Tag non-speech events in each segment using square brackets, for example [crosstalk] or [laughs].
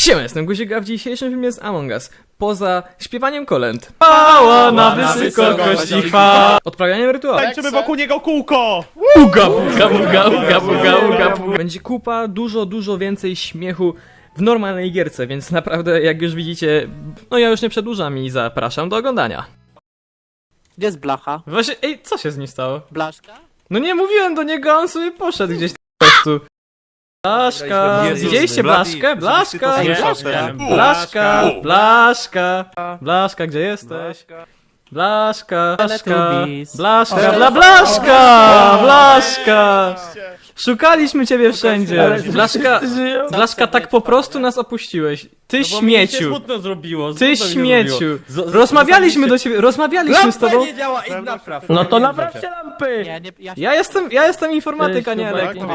Siema, jestem Guzik, a w dzisiejszym filmie jest Among Us. Poza śpiewaniem kolęd. Chwała na wysokości chwała. Odprawianiem rytuału. Tańczymy wokół niego kółko! Uga, buga, buga, uga, buga, uga, buga. Będzie kupa, dużo, dużo więcej śmiechu w normalnej gierce, więc naprawdę, jak już widzicie, no ja już nie przedłużam i zapraszam do oglądania. Gdzie jest blacha? Właśnie, ej, co się z nim stało? Blaszka? No nie mówiłem do niego, a on sobie poszedł gdzieś po prostu. Blaszka, Jezus, widzieliście Blaszkę? Blaszka, Blaszka. Blaszka, Blaszka, Blaszka, gdzie jesteś? Blaszka, Blaszka, Teletubbies. Blaszka, bla Blaszka, Blaszka! Szukaliśmy ciebie wszędzie. Blaszka, Blaszka, tak po prostu nas opuściłeś. Ty No Bo mi się śmieciu, smutno zrobiło. ty smutno mi się śmieciu. zrobiło. Z- z- Rozmawialiśmy do ciebie, rozmawialiśmy z tobą. nie działa, napraw. No to naprawcie lampy! Nie, ja się... Ja jestem, ja jestem informatyka, nie elektryk.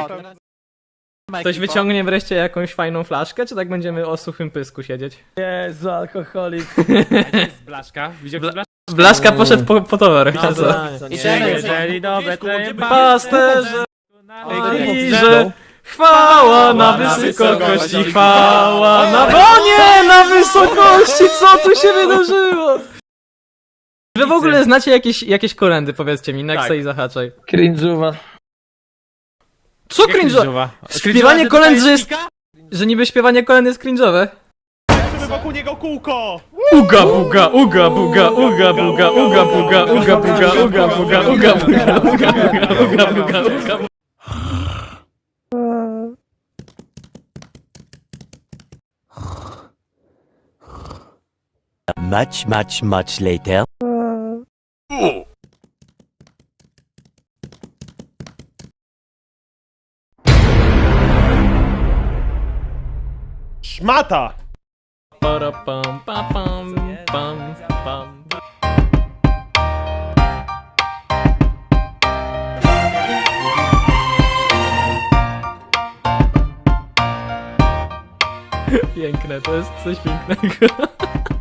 Ktoś wyciągnie wreszcie jakąś fajną flaszkę, czy tak będziemy o suchym pysku siedzieć? Jezu, alkoholik. [laughs] jest Blaszka? Widział Bla- Bla... Blaszka poszedł po, po towar. No, co? Idziemy, Jeżeli dobre, to nie Pasterze, że chwała na wysokości, chwała na... O nie, na wysokości, co tu się wydarzyło? Wy w ogóle znacie jakieś, jakieś kolendy, powiedzcie mi, Nexa Tak. i Zahaczaj. Cringe'uwa. Co cringe'o? Śpiewanie kolęd, że jest... Że niby śpiewanie kolęd jest cringe'owe? Tańczymy wokół niego kółko! Uga buga, uga buga, uga buga, uga buga, uga buga, uga buga, uga buga, uga buga, uga buga, uga buga. Much, much, much later. Szmata! Piękne, to jest coś pięknego. [laughs]